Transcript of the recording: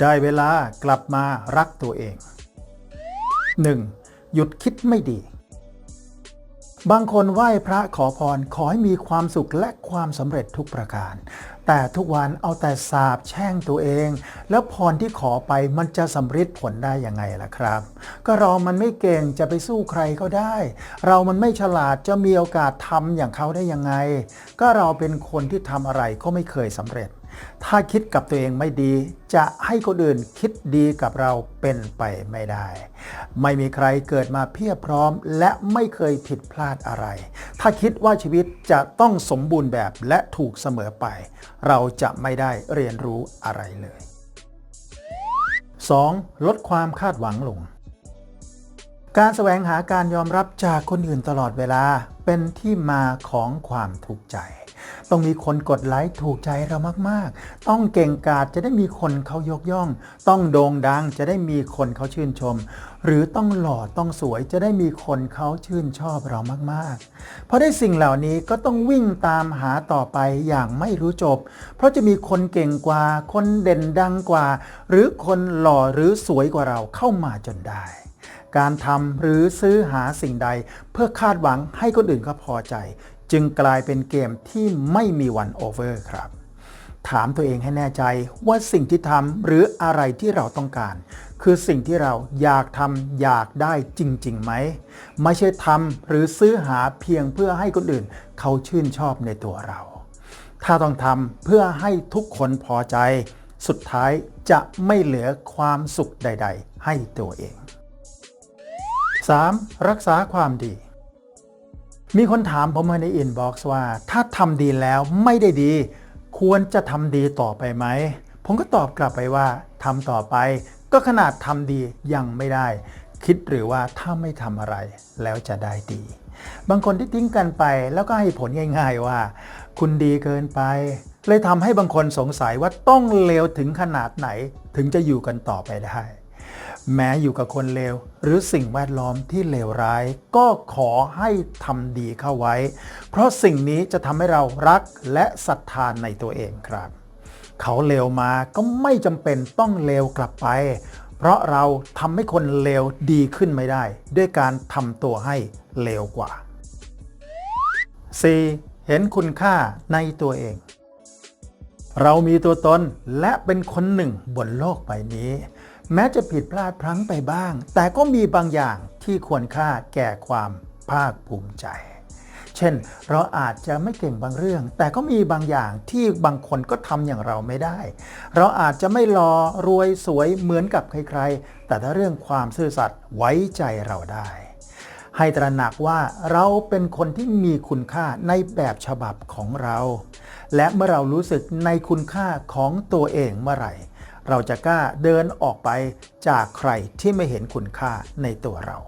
ได้เวลากลับมารักตัวเอง 1. หยุดคิดไม่ดี บางคนไหว้พระขอพรขอให้มีความสุขและความสำเร็จทุกประการ แต่ทุกวันเอาแต่สาบแช่งตัวเอง แล้วพรที่ขอไปมันจะสำฤทธิ์ผลได้ยังไงล่ะครับ ก็เรามันไม่เก่งจะไปสู้ใครก็ได้ เรามันไม่ฉลาดจะมีโอกาสทำอย่างเขาได้ยังไง ก็เราเป็นคนที่ทำอะไรก็ไม่เคยสำเร็จ ถ้าคิดกับตัวเองไม่ดี จะให้คนอื่นคิดดีกับเราเป็นไปไม่ได้ ไม่มีใครเกิดมาเพียบพร้อม และไม่เคยผิดพลาดอะไร ถ้าคิดว่าชีวิตจะต้องสมบูรณ์แบบและถูกเสมอไป เราจะไม่ได้เรียนรู้อะไรเลย 2. ลดความคาดหวังลง การแสวงหาการยอมรับจากคนอื่นตลอดเวลาเป็นที่มาของความทุกข์ใจ ต้องมีคนกดไลค์ถูกใจเรามากๆ ต้องเก่งกาจจะได้มีคนเขายกย่อง ต้องโด่งดังจะได้มีคนเขาชื่นชม หรือต้องหล่อต้องสวยจะได้มีคนเขาชื่นชอบเรามากๆ เพราะได้สิ่งเหล่านี้ก็ต้องวิ่งตามหาต่อไปอย่างไม่รู้จบ เพราะจะมีคนเก่งกว่า คนเด่นดังกว่า หรือคนหล่อหรือสวยกว่าเราเข้ามาจนได้การทำหรือซื้อหาสิ่งใด เพื่อคาดหวังให้คนอื่นเขาพอใจ จึงกลายเป็นเกมที่ไม่มีวันโอเวอร์ครับ ถามตัวเองให้แน่ใจว่าสิ่งที่ทำหรืออะไรที่เราต้องการ คือสิ่งที่เราอยากทำอยากได้จริงๆไหม ไม่ใช่ทำหรือซื้อหาเพียงเพื่อให้คนอื่น เขาชื่นชอบในตัวเรา ถ้าต้องทำเพื่อให้ทุกคนพอใจ สุดท้ายจะไม่เหลือความสุขใด ๆ ให้ตัวเอง 3. รักษาความดี มีคนถามผมมาในอินบ็อกซ์ว่า ถ้าทำดีแล้วไม่ได้ดี ควรจะทำดีต่อไปไหม ผมก็ตอบกลับไปว่าทำต่อไป ก็ขนาดทำดียังไม่ได้ คิดหรือว่าถ้าไม่ทำอะไรแล้วจะได้ดี บางคนที่ทิ้งกันไปแล้วก็ให้ผลง่าย ๆว่า คุณดีเกินไป เลยทำให้บางคนสงสัยว่าต้องเลวถึงขนาดไหน ถึงจะอยู่กันต่อไปได้ แม้อยู่กับคนเลว หรือสิ่งแวดล้อมที่เลวร้าย ก็ขอให้ทำดีเข้าไว้ เพราะสิ่งนี้จะทำให้เรารักและศรัทธานในตัวเองครับ เขาเลวมาก็ไม่จำเป็นต้องเลวกลับไป เพราะเราทำให้คนเลวดีขึ้นไม่ได้ ด้วยการทำตัวให้เลวกว่า 4. เห็นคุณค่าในตัวเอง เรามีตัวตนและเป็นคนหนึ่งบนโลกใบนี้ แม้จะผิดพลาดพลั้งไปบ้าง แต่ก็มีบางอย่างที่ควรค่าแก่ความภาคภูมิใจ เช่น เราอาจจะไม่เก่งบางเรื่อง แต่ก็มีบางอย่างที่บางคนก็ทำอย่างเราไม่ได้ เราอาจจะไม่รอรวยสวยเหมือนกับใครๆ แต่ถ้าเรื่องความซื่อสัตย์ไว้ใจเราได้ ให้ตระหนักว่าเราเป็นคนที่มีคุณค่าในแบบฉบับของเรา และเมื่อเรารู้สึกในคุณค่าของตัวเองเมื่อไหร่ เราจะกล้าเดินออกไปจากใครที่ไม่เห็นคุณค่าในตัวเรา